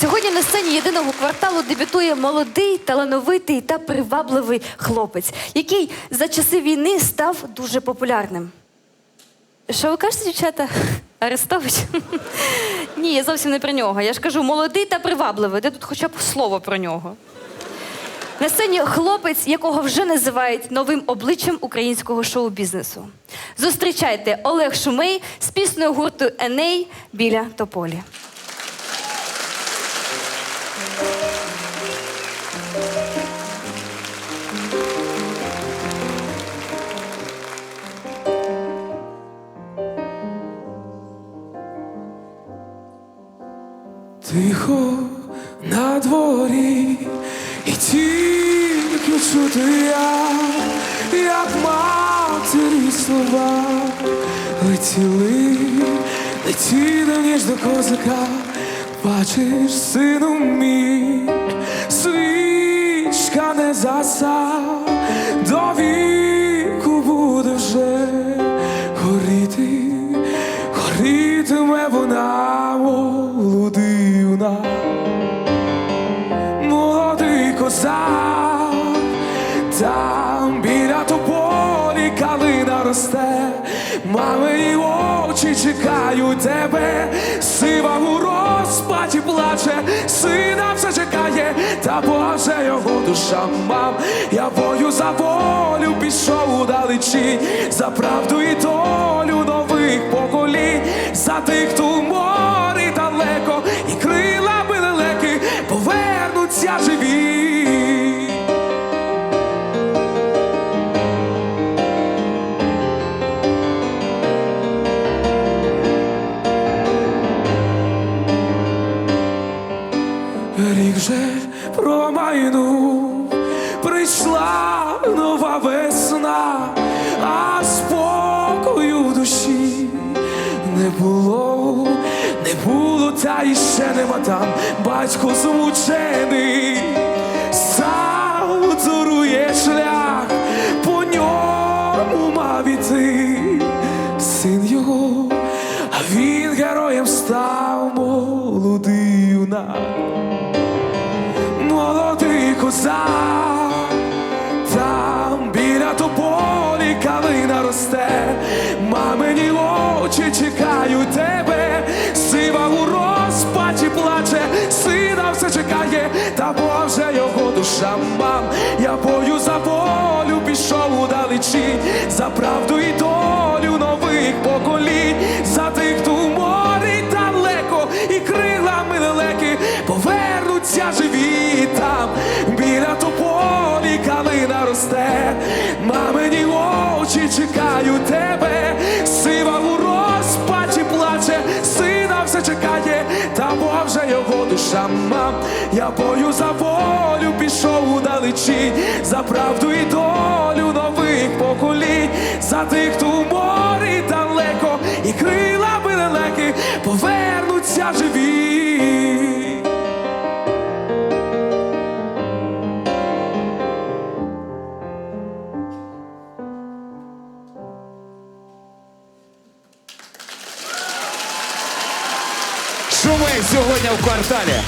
Сьогодні на сцені єдиного кварталу дебютує молодий, талановитий та привабливий хлопець, який за часи війни став дуже популярним. Що ви кажете, дівчата? Арестович? Ні, я зовсім не про нього. Я ж кажу, молодий та привабливий. Де тут хоча б слово про нього? На сцені хлопець, якого вже називають новим обличчям українського шоу-бізнесу. Зустрічайте Олег Шумей з піснею гурту Еней біля тополі. Тихо на дворі, і тільки чути я, як матері слова летіли, летіли ніж до козака, бачиш, сину мій, свічка не заса, до віку буде вже горіти, горітиме вона молодивна, молодий козак, там біля тополі калина росте, мамині очі чекають тебе, сива у розпаті плаче, сина все чекає, та Боже його душа мам, я бою за волю пішов удалечі, за правду і долю нових поколінь, за тих, хто промайнув, прийшла нова весна, а спокою в душі не було, не було, та іще нема там. Батько змучений, козак, там біля тополі калина росте, мамині очі чекають тебе, сива у розпаті плаче, сина все чекає, та Боже його душа мам, я бою за волю пішов удалечі, за правду і долю очі чекають тебе, сива у розпаті плаче, сина все чекає, та Боже його душа мам, я бою за волю пішов удалечі, за правду і долю нових поколінь, за тих, хто в морі далеко, і крилами лелеки повернуться живі. Шумей сьогодні в кварталі.